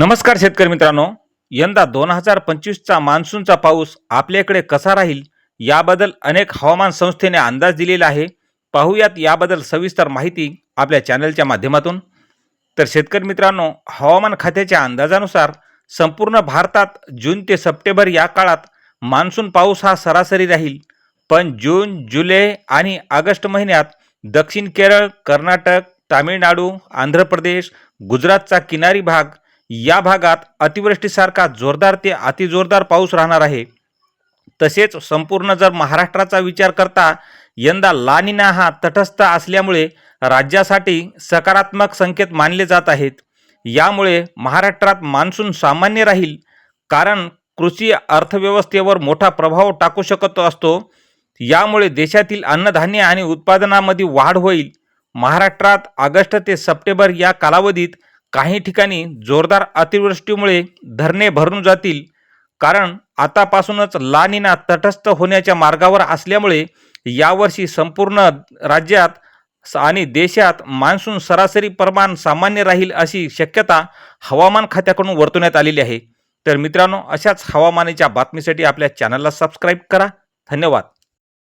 नमस्कार शेतकरी मित्रांनो. यंदा दोन हजार पंचवीसचा मान्सूनचा पाऊस आपल्याकडे कसा राहील याबद्दल अनेक हवामान संस्थेने अंदाज दिलेला आहे. पाहूयात याबद्दल सविस्तर माहिती आपल्या चॅनलच्या माध्यमातून. तर शेतकरी मित्रांनो हवामान खात्याच्या अंदाजानुसार संपूर्ण भारतात जून ते सप्टेंबर या काळात मान्सून पाऊस हा सरासरी राहील. पण जून जुलै आणि ऑगस्ट महिन्यात दक्षिण केरळ कर्नाटक तामिळनाडू आंध्र प्रदेश गुजरातचा किनारी भाग या भागात अतिवृष्टीसारखा जोरदार ते अतिजोरदार पाऊस राहणार आहे. तसेच संपूर्ण जर महाराष्ट्राचा विचार करता यंदा लानिना हा तटस्थ असल्यामुळे राज्यासाठी सकारात्मक संकेत मानले जात आहेत. यामुळे महाराष्ट्रात मान्सून सामान्य राहील कारण कृषी अर्थव्यवस्थेवर मोठा प्रभाव टाकू शकत असतो. यामुळे देशातील अन्नधान्य आणि उत्पादनामध्ये वाढ होईल. महाराष्ट्रात ऑगस्ट ते सप्टेंबर या कालावधीत काही ठिकाणी जोरदार अतिवृष्टीमुळे धरणे भरून जातील. कारण आतापासूनच लानिना तटस्थ होण्याच्या मार्गावर असल्यामुळे यावर्षी संपूर्ण राज्यात स- आणि देशात मान्सून सरासरी प्रमाण सामान्य राहील अशी शक्यता हवामान खात्याकडून वर्तवण्यात आलेली आहे. तर मित्रांनो अशाच हवामानाच्या बातमीसाठी आपल्या चॅनलला सबस्क्राईब करा. धन्यवाद.